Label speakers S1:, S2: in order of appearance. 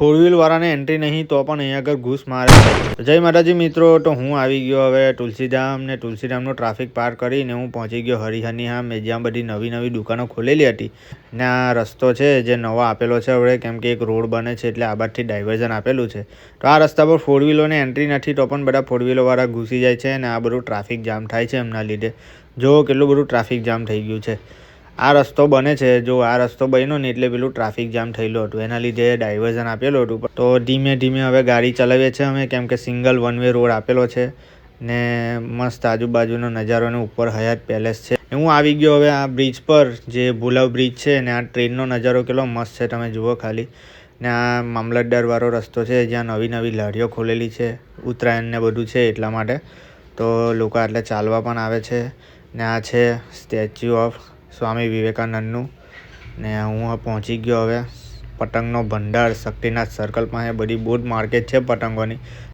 S1: Four વ્હીલવાળાને entry નહીં તો પણ અહીંયા આગળ ઘૂસ મારે જય માતાજી મિત્રો, તો હું આવી ગયો હવે તુલસીધામ ને તુલસીધામનો ટ્રાફિક પાર કરીને હું પહોંચી ગયો હરિહરની મેં જ્યાં બધી નવી નવી દુકાનો ખોલેલી હતી. ને આ રસ્તો છે જે નવો આપેલો છે હવે, કેમ કે એક રોડ બને છે એટલે આ બાજુથી ડાયવર્ઝન આપેલું છે. તો આ રસ્તા પર ફોર વ્હીલોને એન્ટ્રી નથી તો પણ બધા ફોર વ્હીલોવાળા ઘૂસી જાય છે અને આ બધું ટ્રાફિક જામ થાય છે એમના લીધે. જો કેટલું બધું ટ્રાફિક જામ થઈ ગયું છે. આ રસ્તો બને છે. જો આ રસ્તો બન્યો ને એટલે પેલું ટ્રાફિક જામ થયેલું હતું. એના લીધે ડાયવર્ઝન આપેલું હતું. તો ધીમે ધીમે હવે ગાડી ચલાવીએ છીએ અમે, કેમ કે સિંગલ વન વે રોડ આપેલો છે ને મસ્ત આજુબાજુનો નજારો ને ઉપર હયાત પેલેસ છે. હું આવી ગયો હવે આ બ્રિજ પર, જે ભુલાવ બ્રિજ છે ને આ ટ્રેનનો નજારો કેટલો મસ્ત છે તમે જુઓ ખાલી. ને આ મામલતદારવાળો રસ્તો છે, જ્યાં નવી નવી લારીઓ ખોલેલી છે, ઉત્તરાયણ ને બધું છે એટલા માટે. તો લોકો આટલે ચાલવા પણ આવે છે. ને આ છે સ્ટેચ્યુ ઓફ સ્વામી વિવેકાનંદનું. ને હું પહોંચી ગયો હવે. પતંગનો ભંડાર શક્તિનાથ સર્કલ પાસે. બધી બહુ માર્કેટ છે પતંગોની.